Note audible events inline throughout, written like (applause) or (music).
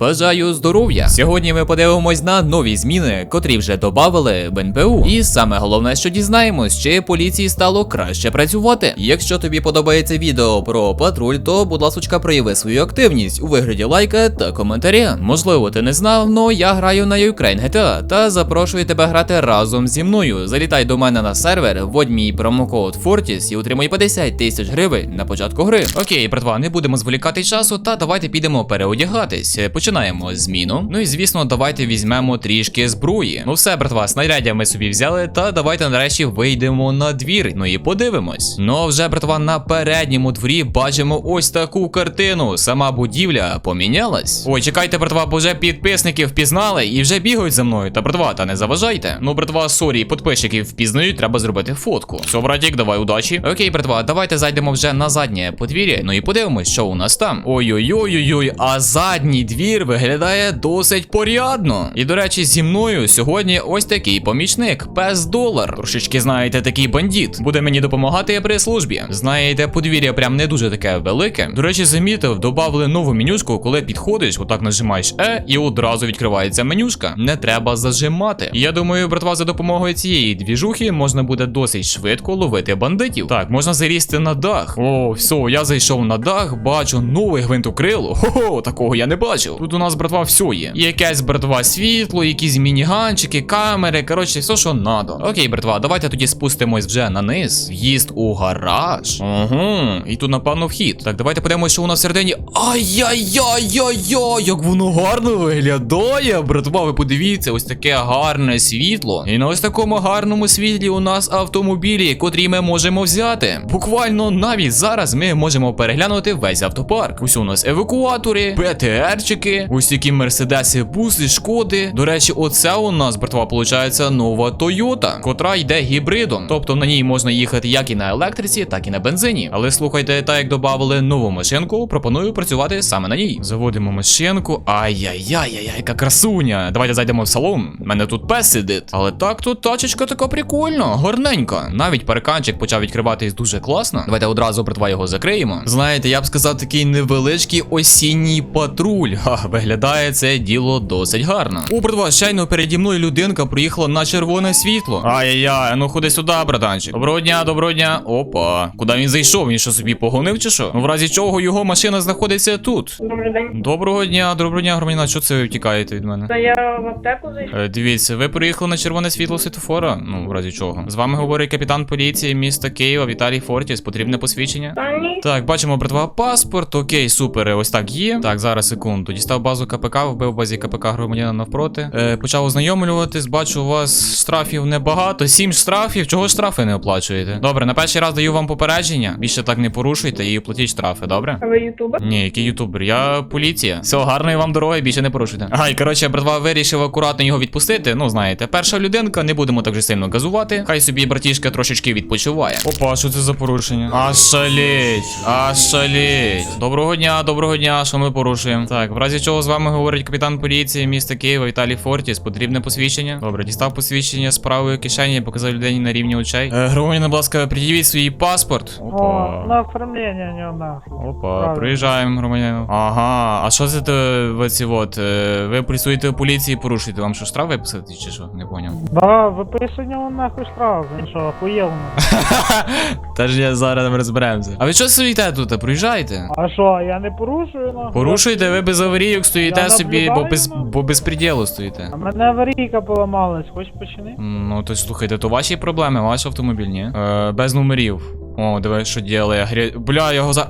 Бажаю здоров'я! Сьогодні ми подивимось на нові зміни, котрі вже додавали в НПУ. І саме головне, що дізнаємось, чи поліції стало краще працювати. Якщо тобі подобається відео про патруль, то будь ласка, прояви свою активність у вигляді лайка та коментаря. Можливо, ти не знав, но я граю на Ukraine GTA та запрошую тебе грати разом зі мною. Залітай до мене на сервер, вводь мій промокод Fortis і отримуй 50 тисяч гривень на початку гри. Окей, братва, не будемо зволікати часу, та давайте підемо переодягатись. Починаємо зміну. Ну і звісно, давайте візьмемо трішки зброї. Ну все, братва, снаряддя ми собі взяли, та давайте нарешті вийдемо на двір. Ну і подивимось. Ну а вже, братва, на передньому дворі бачимо ось таку картину. Сама будівля помінялась. Ой, чекайте, братва, бо вже підписники впізнали і вже бігають за мною. Та братва, та не заважайте. Ну, братва, сорі, підписчиків впізнають, треба зробити фотку. Все, братік, давай удачі. Окей, братва, давайте зайдемо вже на заднє подвір'я. Ну і подивимось, що у нас там. Ой-ой-ой-ой, а задній двір виглядає досить порядно. І до речі, зі мною сьогодні ось такий помічник, пес долар. Трошечки, знаєте, такий бандит. Буде мені допомагати при службі. Знаєте, подвір'я прям не дуже таке велике. До речі, замітив, додали нову менюшку, коли підходиш, отак нажимаєш Е, і одразу відкривається менюшка. Не треба зажимати. Я думаю, братва, за допомогою цієї двіжухи можна буде досить швидко ловити бандитів. Так, можна залізти на дах. О, все, я зайшов на дах, бачу новий гвинтокрило. Хо-хо, такого я не бачив. У нас, братва, все є. Якесь, братва, світло, якісь мініганчики, камери, коротше, все, що надо. Окей, братва, давайте тоді спустимось вже на низ. В'їзд у гараж. Угу. І тут, напевно, вхід. Так, давайте подивимося, що у нас всередині. Ай-яй-яй-яй-яй, як воно гарно виглядає, братва, ви подивіться, ось таке гарне світло. І на ось такому гарному світлі у нас автомобілі, котрі ми можемо взяти. Буквально навіть зараз ми можемо переглянути весь автопарк. Ось у нас евакуатори, ПТРчики, ось такі мерседеси, буси, шкоди. До речі, оце у нас, братва, виходить нова Toyota, котра йде гібридом. Тобто на ній можна їхати як і на електриці, так і на бензині. Але слухайте, так як додали нову машинку, пропоную працювати саме на ній. Заводимо машинку. Ай-яй-яй-яй, яка красуня. Давайте зайдемо в салон. Мене тут пес сидить. Але так тут тачечка така прикольна, гарненька. Навіть парканчик почав відкриватись дуже класно. Давайте одразу братва його закриємо. Знаєте, я б сказав, такий невеличкий осінній патруль. Ха, виглядає це діло досить гарно. О, братва, щойно переді мною людинка приїхала на червоне світло. Ай-яй-яй, ну ходи сюди, братанчик. Доброго дня, доброго дня. Опа. Куди він зайшов? Він що собі погонив чи що? Ну, в разі чого його машина знаходиться тут. Добрий день. Доброго дня, доброго дня, громадянина. Що це ви втікаєте від мене? Та я в аптеку зайшов. Е, дивіться, ви приїхали на червоне світло світофора. Ну, в разі чого. З вами говорить капітан поліції міста Києва Віталій Фортіс. Потрібне посвідчення? Та ні. Так, бачимо, братва, паспорт. Окей, супер. Ось так є. Так, зараз секунду. Дістав базу КПК, вбив базі КПК громадянина навпроти. Е, почав ознайомлюватись. Бачу, у вас штрафів небагато. Сім штрафів. Чого штрафи не оплачуєте? Добре, на перший раз даю вам попередження. Більше так не порушуйте і платіть штрафи, добре? А ви ютубер? Ні, який ютубер, я поліція. Все, гарної вам дороги, більше не порушуйте. Ага, і коротше, братва вирішив акуратно його відпустити. Ну, знаєте, перша людинка, не будемо так же сильно газувати. Хай собі братішка трошечки відпочиває. Опа, що це за порушення? А шаліть, а шаліть. Доброго дня, доброго дня, що ми порушуємо? Так, в разі чого з вами говорить капітан поліції міста Києва Віталій Фортіс. Потрібне посвідчення. Добре, дістав посвідчення з правої кишені, показав людині на рівні очей. Е, громадянин, будь ласка, пред'явіть свій паспорт. О, на оформление не нахуй. Опа, Правильно. приїжджаємо, громадянин. Ага, а що це то ви ці от? е, Ви працюєте у поліції порушуєте? Вам що штраф виписати чи що? Не поняв. Да, виписання он нахуй штраф. Він що, охуєл нахуй. (laughs) Та ж я зараз розберемося. А ви що стоїте тут? Приїжджайте. А що, я не порушую нахуй? Порушуйте, ви без аварійок стоїте Я собі, бо наблюдаю, без, ну. бо без приділу стоїте. А мене аварійка поламалась, хочеш почини? Ну, то слухайте, то ваші проблеми, ваш автомобіль, ні? Е, без номерів. О, диви, що ділає. Грі... Бля, його за.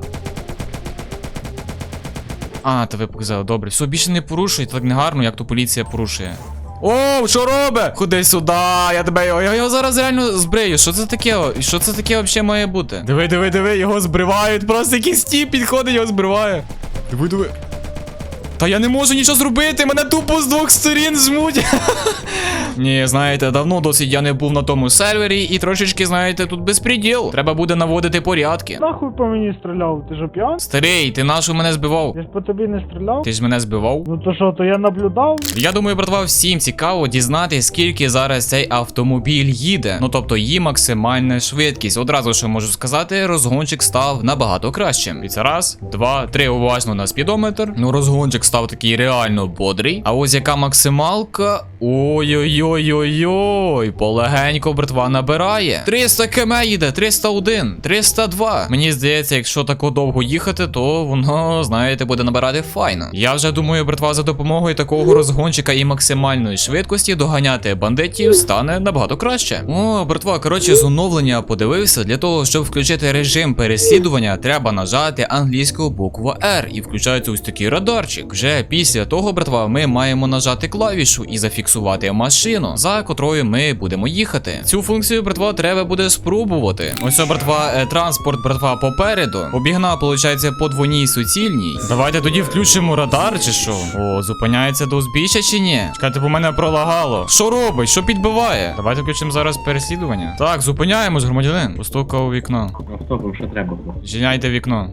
А, то ви показали, добре. Все, більше не порушуйте, так не гарно, як то поліція порушує. О, що робить? Ходи сюди, я тебе його, я його зараз реально збрию. Що це таке? о? Що це таке взагалі має бути? Диви, диви, диви, його збривають. Просто якийсь тіп підходить, його збриває. Диви, диви. Та я не можу нічого зробити, мене тупо з двох сторін жмуть. (laughs) Ні, знаєте, давно досить я не був на тому сервері, і трошечки, знаєте, тут безпреділ. Треба буде наводити порядки. Нахуй по мені стріляв, ти ж п'ян? Старий, ти нашу мене збивав? Я ж по тобі не стріляв? Ти ж мене збивав? Ну то що, то я наблюдав? Я думаю, братва, всім цікаво дізнати, скільки зараз цей автомобіль їде. Ну тобто її максимальна швидкість. Одразу що можу сказати, розгончик став набагато кращим. І це раз, два, три, уважно на спідометр. Ну, розгончик став такий реально бодрий. А ось яка максималка. Ой-ой-ой-ой-ой. Полегенько братва набирає. 300 км їде, 301, 302. Мені здається, якщо тако довго їхати, то воно, знаєте, буде набирати файно. Я вже думаю, братва, за допомогою такого розгончика і максимальної швидкості доганяти бандитів стане набагато краще. О, братва, коротше, з оновлення подивився. Для того, щоб включити режим переслідування, треба нажати англійську букву R і включається ось такий радарчик. Вже після того, братва, ми маємо нажати клавішу і зафіксувати машину, за котрою ми будемо їхати. Цю функцію, братва, треба буде спробувати. Ось, братва, е, транспорт, братва, попереду. Обігна, виходить, по двойній суцільній. Давайте тоді включимо радар, чи що? О, зупиняється до узбіччя чи ні? Чекайте, бо мене пролагало. Що робить? Що підбиває? Давайте включимо зараз переслідування. Так, зупиняємось, громадянин. Постукав у вікно. Автопом що треба було? Зчиняйте вікно.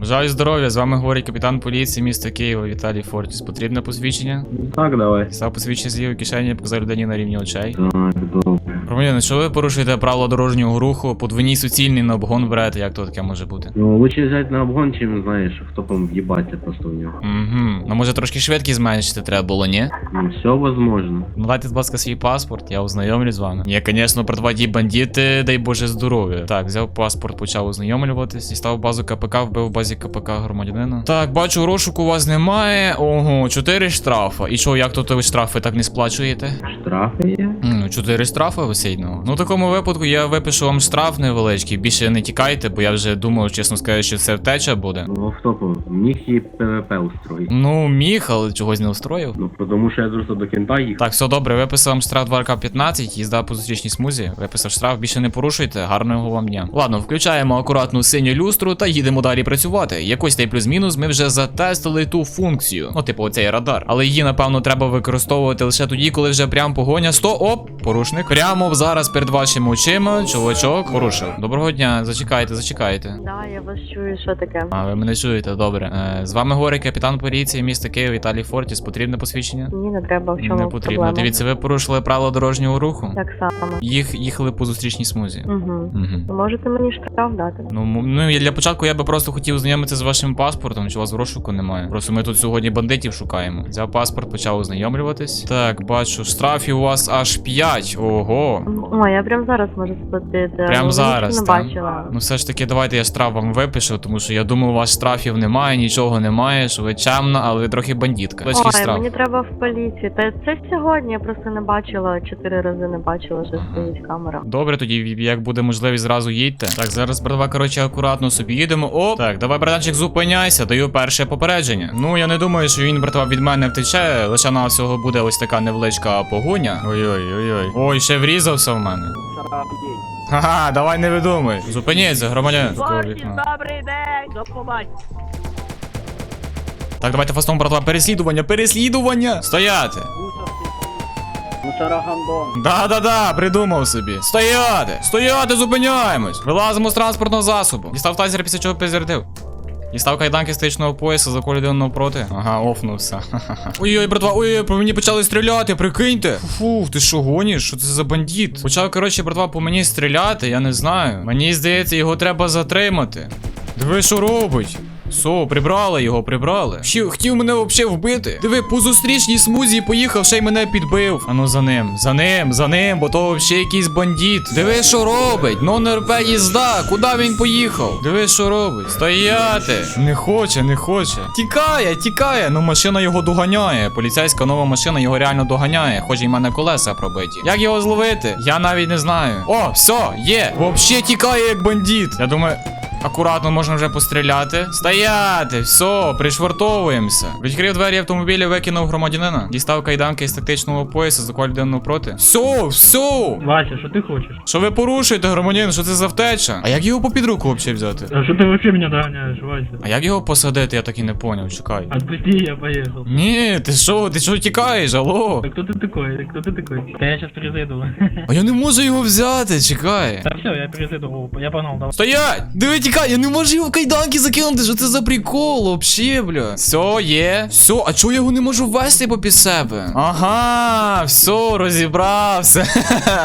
Бажаю здоров'я, з вами говорить капітан поліції міста Києва Віталій Фортіс. Потрібне посвідчення? Так, давай. Став посвідчення з лівої кишені, показав людині на рівні очей. Так, добре. Громадянин, що ви порушуєте правила дорожнього руху, подвійній суцільний на обгон берете, як то таке може бути? Ну, лучше взяти на обгон, чим, знаєш, автопом в'їбатися просто в нього. Угу. Ну може трошки швидкість зменшити треба було, ні? Ну, все возможно. Ну дайте, будь ласка, свій паспорт, я ознайомлю з вами. Ні, звісно, про ті бандити, дай Боже здоров'я. Так, взяв паспорт, почав ознайомлюватись, дістав базу КПК, вбив в базі КПК громадянина. Так, бачу, розшуку у вас немає. Ого, чотири штрафа. І що, як тут ви штрафи так не сплачуєте? Штрафи є? М, Ну, чотири штрафи висить, ну. Ну, в такому випадку я випишу вам штраф невеличкий. Більше не тікайте, бо я вже думав, чесно скажу, що це втеча буде. Ну. Міг і ПВП устроїть. Ну, міг, але чогось не устроїв. Ну, тому що я просто до кінта їх. Так, все добре, виписав вам штраф 2К15, їзда по зустрічній смузі. Виписав штраф, більше не порушуйте, гарного вам дня. Ладно, включаємо акуратну синю люстру та їдемо далі працювати. Якось та й плюс-мінус ми вже затестили ту функцію. Ну, типу, оцей радар. Але її, напевно, треба використовувати лише тоді, коли вже прям погоня. Сто, оп, порушник. Прямо зараз перед вашими очима, чувачок, порушив. Доброго дня, зачекайте, зачекайте. Да, я вас чую, що таке. А, ви мене чуєте, добре. Е, з вами говорить капітан поліції міста Київ Віталій Фортіс. Потрібне посвідчення? Ні, не треба в чому Не потрібно. проблема. Дивіться, ви порушили правила дорожнього руху. Так само. Їх їхали по зустрічній смузі. Угу. Угу. Ви можете мені штраф дати? Ну, м- ну я для початку я би просто хотів знайомитися з вашим паспортом, чи у вас в розшуку немає. Просто ми тут сьогодні бандитів шукаємо. Взяв паспорт, почав ознайомлюватись. Так, бачу, штрафів у вас аж 5. Ого. О, я прям зараз можу сплатити. Прям Ну, зараз, Не так? бачила. Ну все ж таки, давайте я штраф вам випишу, тому що я думав, у вас штрафів немає, нічого немає, що ви чемна, але ви трохи. Великий Ой, штраф. мені треба в поліції. Та це сьогодні я просто не бачила, чотири рази не бачила, що стоїть камера. Добре, тоді як буде можливість, зразу їдьте. Так, зараз, братва, коротше, акуратно собі їдемо. О, так, давай, братанчик, зупиняйся, даю перше попередження. Ну, я не думаю, що він, братва, від мене втече. Лише на всього буде ось така невеличка погоня. Ой-ой, ой-ой. Ой, ще врізався в мене. Ха-ха, давай не видумай. Зупиніться, громадян. добрий день! До побачення. Так, давайте фастом, братва, переслідування, переслідування! Стояти! Да-да-да, придумав собі. Стояти! Стояти, зупиняємось! Вилазимо з транспортного засобу. Дістав тазер, після чого перезарядив. Дістав кайданки стичного пояса, за один навпроти. Ага, офнувся. Ой-ой, братва, ой-ой, по мені почали стріляти, прикиньте. Фух, ти що гониш? Що це за бандіт? Почав, коротше, братва, по мені стріляти, я не знаю. Мені здається, його треба затримати. Диви, що робить. Со, прибрали його, прибрали. Хотів, хотів мене взагалі вбити. Диви, по зустрічній смузі поїхав, ще й мене підбив. Ану за ним, за ним, за ним, бо то взагалі якийсь бандит. Диви, що робить. Нон-РП їзда, куди він поїхав? Диви, що робить. Стояти. Не хоче, не хоче. Тікає, тікає. Ну машина його доганяє. Поліцейська нова машина його реально доганяє. Хоч і мене колеса пробиті. Як його зловити? Я навіть не знаю. О, все, є. Вообще тікає як бандит. Я думаю. Акуратно можна вже постріляти. Стояти, все, пришвартовуємося. Відкрив двері автомобіля, викинув громадянина. Дістав кайданки із тактичного пояса, заколь людину проти. Все, все! Вася, що ти хочеш? Що ви порушуєте, громадянин? Що це за втеча? А як його по підруку взагалі взяти? А що ти вообще мене доганяєш, Вася? А як його посадити, я так і не поняв, чекай. Отпусти, я поехал. Ні, ти що, ти що тікаєш, алло? А кто ты такой? Кто ты такой? Да я сейчас перезайду. А я не можу його взяти, чекай. Да все, я перезайду, я погнал, давай. Стоять! Тікає! Чекай, я не можу його в кайданки закинути, що це за прикол, вообще, бля. Все, є. Все, а чого я його не можу вести попід себе? Ага, все, розібрався.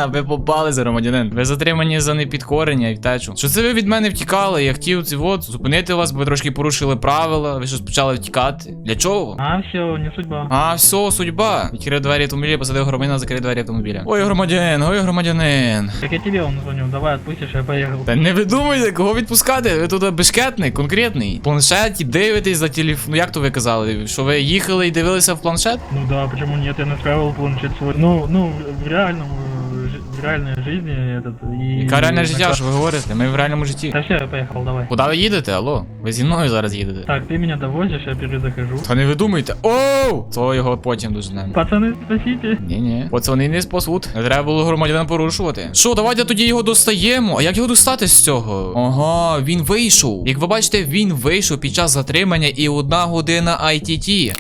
(laughs) ви попалися, громадянин. Ви затримані за непідкорення і втечу. Що це ви від мене втікали? Я хотів ці от зупинити вас, бо ви трошки порушили правила. Ви щось почали втікати. Для чого? А, все, не судьба. А, все, судьба. Відкрив двері автомобіля, посадив громадянина, закрив двері автомобіля. Ой, громадянин, ой, громадянин. Так я тебе он звоню, давай отпустишь, я поехал. Та не ви думайте, кого відпускати? Ви тут бешкетний, конкретний. Планшет і дивитесь за телефон. Ну як то ви казали? Що ви їхали і дивилися в планшет? Ну да, почему нет, я настраивал планшет свой. Ну, ну, в реальном, э, жи- в реальной жизни этот и... Яка реальне життя, що ви говорите? Ми в реальному житті. Да все, я поехал, давай. Куди ви їдете? Алло? Ви зі мною зараз їдете. Так, ты меня довозишь, я перезахожу. Та не ви думайте. Оу! То його потім доженемо. Пацаны, спасите. Ні-ні. Пацани не спасуть. Не треба було громадянина порушувати. Що, давайте тоді його достаємо. А як його достати з цього? Ага, він вийшов. Як ви бачите, він вийшов під час затримання і одна година ITT.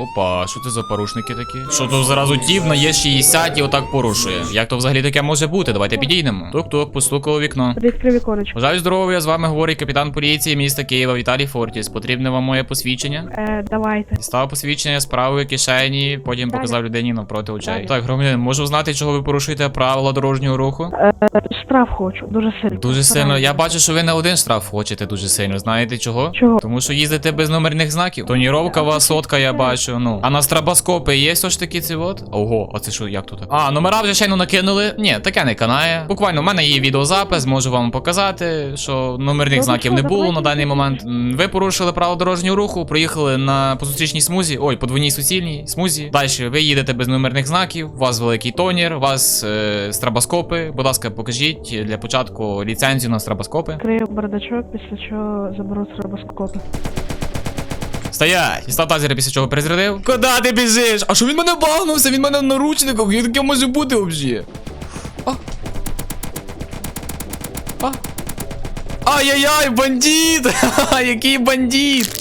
Опа, що це за порушники такі? Що тут зразу тіп на є 60 і отак порушує. Як то взагалі таке може бути? Давайте підійдемо. Тук-тук, постукав у вікно. Відкрив віконечко. Бажаю здоров'я, з вами говорить капітан поліції міста Києва Віталій Фортіс. Потрібне вам моє посвідчення? Е, давайте. Дістав посвідчення з правої кишені, потім Далі. показав людині навпроти очей. Далі. Так, громадянин, можу знати, чого ви порушуєте правила дорожнього руху? Е, штраф хочу, дуже сильно. Дуже сильно. Я бачу, що ви не один штраф хочете дуже сильно. Знаєте чого? Чого? Тому що їздите без номерних знаків. Тоніровка вас сотка, я бачу. Ну. А на страбоскопи є все ж таки ці от? Ого, а це що, як тут? А, номера вже щойно накинули. Ні, таке не канає. Буквально, в мене є відеозапис, можу вам показати, що номерних Ну, знаків не було на даний момент. Ви порушили право дорожнього руху, проїхали на по зустрічній смузі. Ой, подвійній суцільній смузі. Далі ви їдете без номерних знаків, у вас великий тонір, у вас е, страбоскопи. Будь ласка, покажіть для початку ліцензію на страбоскопи. Відкрию бардачок, після чого заберу стробоскопи. Стоять! І став тазера після чого перезарядив. Куди ти біжиш? А що він мене багнувся? Він мене в наручниках. Як таке може бути взагалі? А. А. Ай-яй-яй, бандит! (laughs) Який бандит!